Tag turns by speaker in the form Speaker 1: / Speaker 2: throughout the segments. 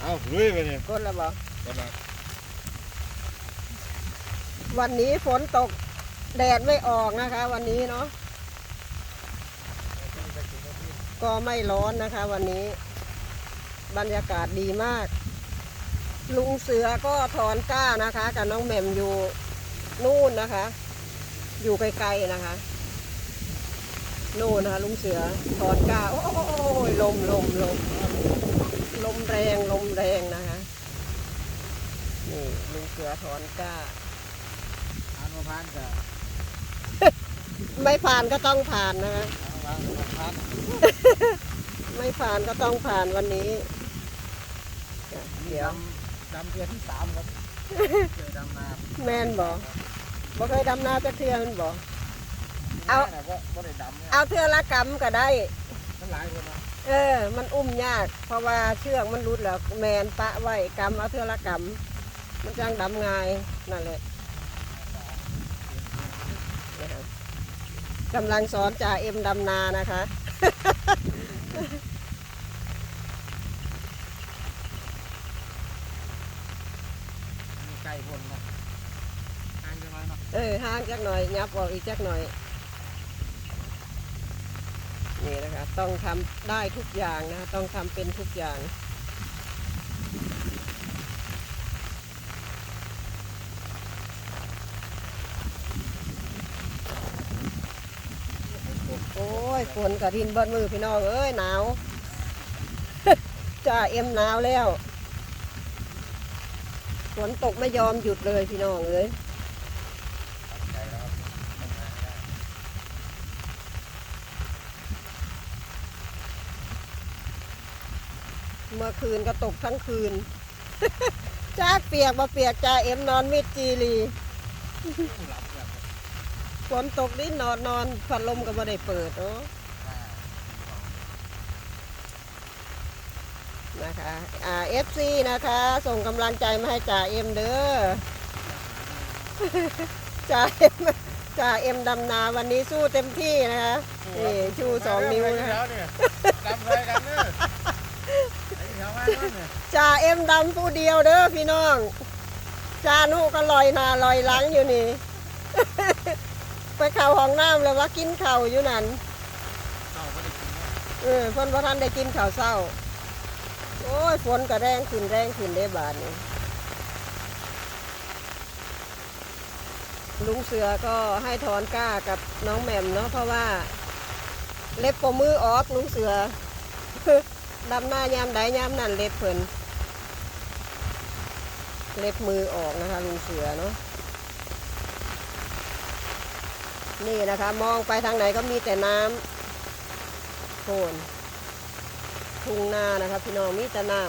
Speaker 1: เอาลุยไปเนี่ย
Speaker 2: กดแล้วบอก
Speaker 1: กำลัง
Speaker 2: วันนี้ฝนตกแดดไม่ออกนะคะ วันนี้เนาะก็ไม่ร้อนนะคะ วันนี้ บรรยากาศดีมาก ลุงเสือก็ถอนกล้านะคะ กับน้องแหม่มอยู่นู่นนะคะ อยู่ไกลๆนะคะนู่นนะคะลุงเสือถอนกล้าโอ้ยลมลมลม ลมแรงลมแรงนะคะนี่ลุงเสือถอนกล้า
Speaker 1: อ่านมาพันจ้ะ
Speaker 2: ไม่ผ่านก็ต้องผ่านนะคะ
Speaker 1: อ่านมาพัน
Speaker 2: ไม่ผ่านก็ต้องผ่านวันนี้เดี๋ยว
Speaker 1: ดำเดือนที่สามครับเจอดำนา
Speaker 2: แม่นบอกบ่เคยดำนาจะเทือมันบอกเอา
Speaker 1: น่ะก็บ่ได้ดำเนี่ย
Speaker 2: เอาเทือละกำก็ได้
Speaker 1: มันหลายคนนะ
Speaker 2: เออ มันอุ้มยาก เพราะว่าเชือกมันรุดแล้วแมนปะไว้กำเอาเทือละกำมันจังดำง่ายนั่นแหละนะคะกำลังสอนจ่าเอ็มดำนานะคะ
Speaker 1: มีไก่คนเนาะห่างจังเลยเนาะ
Speaker 2: เออห่างจักหน่อยยับออกอีกจักหน่อย นี่นะคะ ต้องทำได้ทุกอย่างนะคะต้องทำเป็นทุกอย่างโอ้ยฝนกับดินเบนมือพี่น้องเอ้ยหนาวจ่าเอ็มหนาวแล้วฝนตกไม่ยอมหยุดเลยพี่น้องเอ้ย
Speaker 1: ไก่แล้วครับทำงานไม่ได้
Speaker 2: เมื่อคืนก็ตกทั้งคืน จากเปียกมาเปียกจ่าเอ็มนอนมิดจีรีฝนตกนิดนอนนอนพัดลมก็ไม่ได้เปิดเนาะ
Speaker 1: อ่า
Speaker 2: นะคะอ่าเอฟซีนะคะ ส่งกำลังใจมาให้จ่าเอ็มเด้อจ่าเอ็มจ่าเอ็มดำนาวันนี้สู้เต็มที่นะคะนี่ชูสองนิ้วนะคะ
Speaker 1: ดำเลยดำเนอ้แถวบ้านนั่นเนี่ย
Speaker 2: จ่าเอ็มดำผู้เดียวเด้อพี่น้องจ่านุก็ลอยนาลอยหลังอยู่นี่ ไปเข่าห้องน้ำเลยว่ากินเข่าอยู่นั่น
Speaker 1: เอ
Speaker 2: อเพิ่นพระท่านได้กินข้าวเศร้า โอ้ยฝนก็แรงขึ้นแรงขึ้นได้บาดนี้ลุงเสือก็ให้ถอนกล้ากับน้องแหม่มเนาะเพราะว่า เล็บปมมือออกลุงเสือ ดำหน้ายามใดยามนั่นเล็บเพิ่นเล็บมือออกนะคะลุงเสือเนาะนี่นะคะ มองไปทางไหนก็มีแต่น้ำโคนทุ่งนานะคะพี่น้องมีแต่น้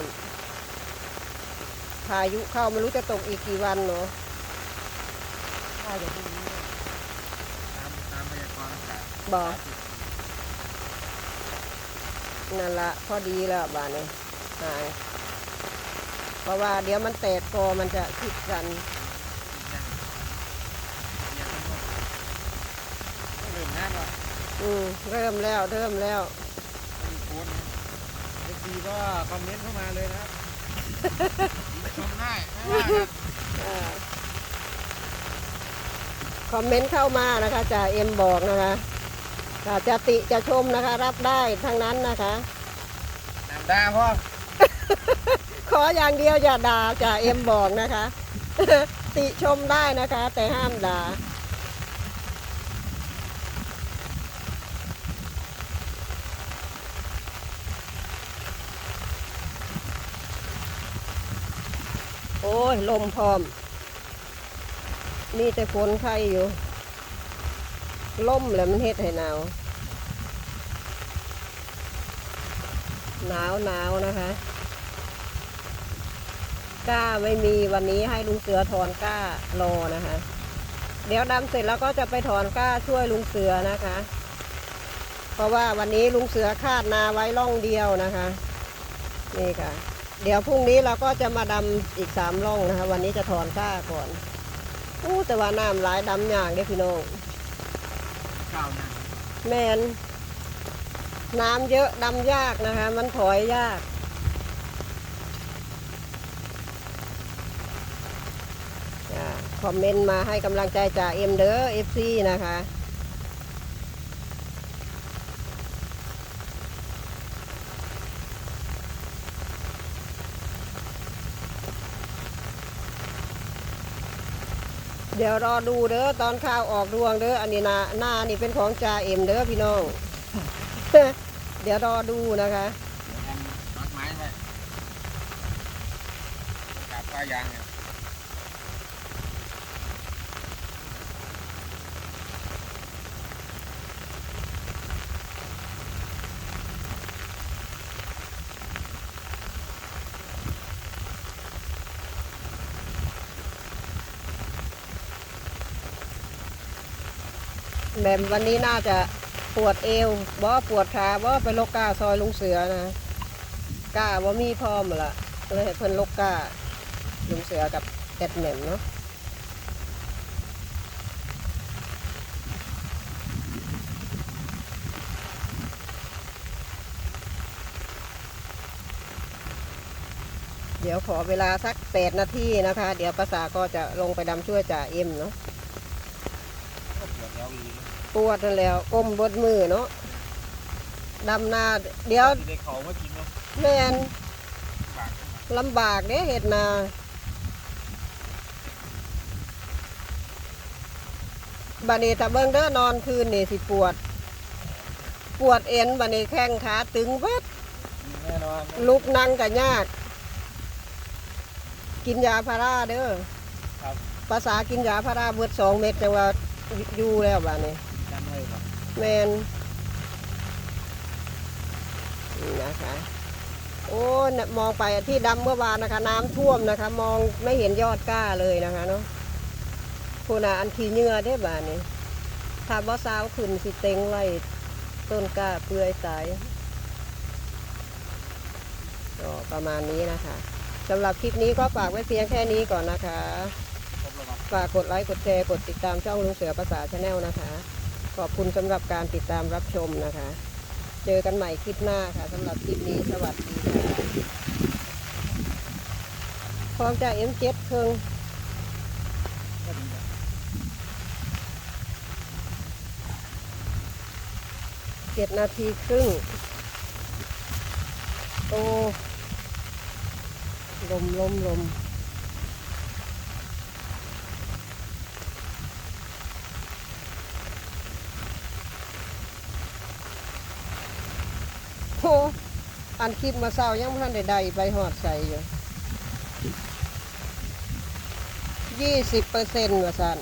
Speaker 2: ำพายุเข้าไม่รู้จะตกอีกกี่วันเนาะ
Speaker 1: น่าจะพรุ่งนี้ตามตามพยากรณ์อากาศ
Speaker 2: บอก นั่นละพอดีแล้วบานนี้หายเพราะว่าเดี๋ยวมันแตกกอมันจะคิดกัน
Speaker 1: เริ่มงานว่ะ
Speaker 2: อืมเริ่มแล้วเริ่มแล้ว
Speaker 1: มีโค้ดเอฟซีก็คอมเมนต์เข้ามาเลยนะครับชมได้ไม่ว่ากัน
Speaker 2: อ่าคอมเมนต์เข้ามานะคะจ่าเอ็มบอกนะคะถ้า จะติจะชมนะคะ รับได้ทั้งนั้นนะคะ
Speaker 1: น้ำดาพ่อ
Speaker 2: ขออย่างเดียวอย่าด่าจ่าเอ็มบอกนะคะ ติชมได้นะคะ แต่ห้ามด่าโอ้ย ลมพร้อม มีแต่ฝนไข่อยู่ ล่มแหล้วมันเฮ็ดให้หนาว หนาวหนาวนะคะก้าไม่มีวันนี้ให้ลุงเสือถอนก้ารอนะคะ เดี๋ยวดำเสร็จแล้วก็จะไปถอนก้าช่วยลุงเสือนะคะ เพราะว่าวันนี้ลุงเสือคาดนาไว้ร่องเดียวนะคะนี่ค่ะ เดี๋ยวพรุ่งนี้เราก็จะมาดำอีกสามร่องนะคะ วันนี้จะถอนก้าก่อนอู้แต่ว่าน้ำหลายดำอย่ากเด้พี่น้อง
Speaker 1: ก่นะ
Speaker 2: แมนน้ำเยอะดำยากนะคะ มันถอยยาก คอมเมนต์มาให้กำลังใจจากเอ็มเด้อเอฟซีนะคะ เดี๋ยวรอดูเด้อตอนข้าวออกดวงเด้ออันนี้นาหน้านี่เป็นของจ่าเอ็มเด้อพี่น้อง เดี๋ยวรอดูนะคะ
Speaker 1: มัดไม้ไว้กับป้ายางเนี่ย
Speaker 2: แบบวันนี้น่าจะปวดเอวบ่ปวดขาบ่ไปลกก้าซอยลุงเสือนะก้าบ่มีพร้อมละเลยให้เพิ่นลกก้าลุงเสือกับแอดแหม่มเนาะเดี๋ยวขอเวลาสักแปดนาทีนะคะ เดี๋ยวภาษาก็จะลงไปดำช่วยจ่าเอ็มเนาะ
Speaker 1: ปวดแล้วอีก
Speaker 2: ปวดนั่นแหล้วก้มบดมือเนาะดำนาเดี๋ยว
Speaker 1: ที่ได้เขามากินเนาะ
Speaker 2: แม่น
Speaker 1: ปาก
Speaker 2: ลำบากเด้เห็ดนาบันนี้ถ้าเบิ่งเด้อนอนคืนนี่สิปวด ปวดเอ็นบันนี้แข้งขาตึงเบิด
Speaker 1: แน่นอน
Speaker 2: ลุกนั่งก็ยาก กินยาพาราเด้อ
Speaker 1: ครับ
Speaker 2: ภาษากินยาพาราเบิดสองเม็ดจังว่า อยู่แล้วบัดนี้
Speaker 1: จำไว้ครับ
Speaker 2: แมนนี่นะคะ โอ้น่ะมองไปที่ดำเมื่อวานนะคะ น้ำท่วมนะคะ มองไม่เห็นยอดก้าเลยนะคะเนาะคุณอาอันขี้เหงื่อได้บานนี้ถ้าบ่สาวขึ้นสิเต็งไว้ต้นก้าเปื่อยตายก็ประมาณนี้นะคะสำหรับคลิปนี้ก็ฝากไว้เพียงแค่นี้ก่อนนะคะ ฝากกดไลค์กดแชร์กดติดตามช่องลุงเสือภาษาชาแนลนะคะ ขอบคุณสำหรับการติดตามรับชมนะคะ เจอกันใหม่คลิปหน้าค่ะสำหรับคลิปนี้สวัสดีค่ะพร้อมจาก M7 เครื่อง
Speaker 1: ก็ดครับ
Speaker 2: เจ็ดนาทีครึ่งโอ้ลมลมลม อันคลิปมาเศร้ายังไม่ทันได้ใดไปหอดใส่อยู่ยี่สิบเปอร์เซ็นต์ว่าสัน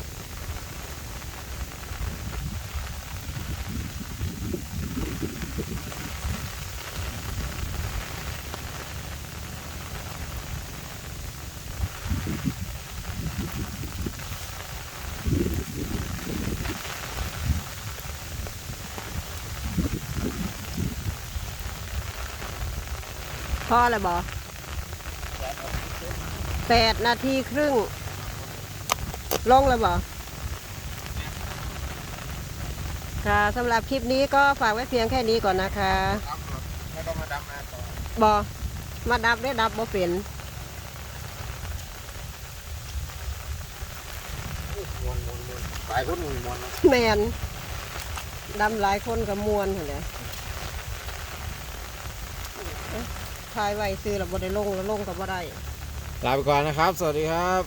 Speaker 2: พอเลยบอแปดนาทีครึ่ง ลงเลยบอค่ะสำหรับคลิปนี้ก็ฝากไว้เพียงแค่นี้ก่อนนะคะ
Speaker 1: ดำครับแล้วก็มาดำนาต่อบ
Speaker 2: อมาดับได้ดับบ่เป็น
Speaker 1: มวนมวนมวนหลายคนมวนมวนนะ
Speaker 2: แมนดำหลายคนกับมวนเห็นไหม ทายไว้ซื้อแล้วบ่ได้ลงแล้วลงกับบ่ได้
Speaker 1: ลาไปก่อนนะครับ สวัสดีครับ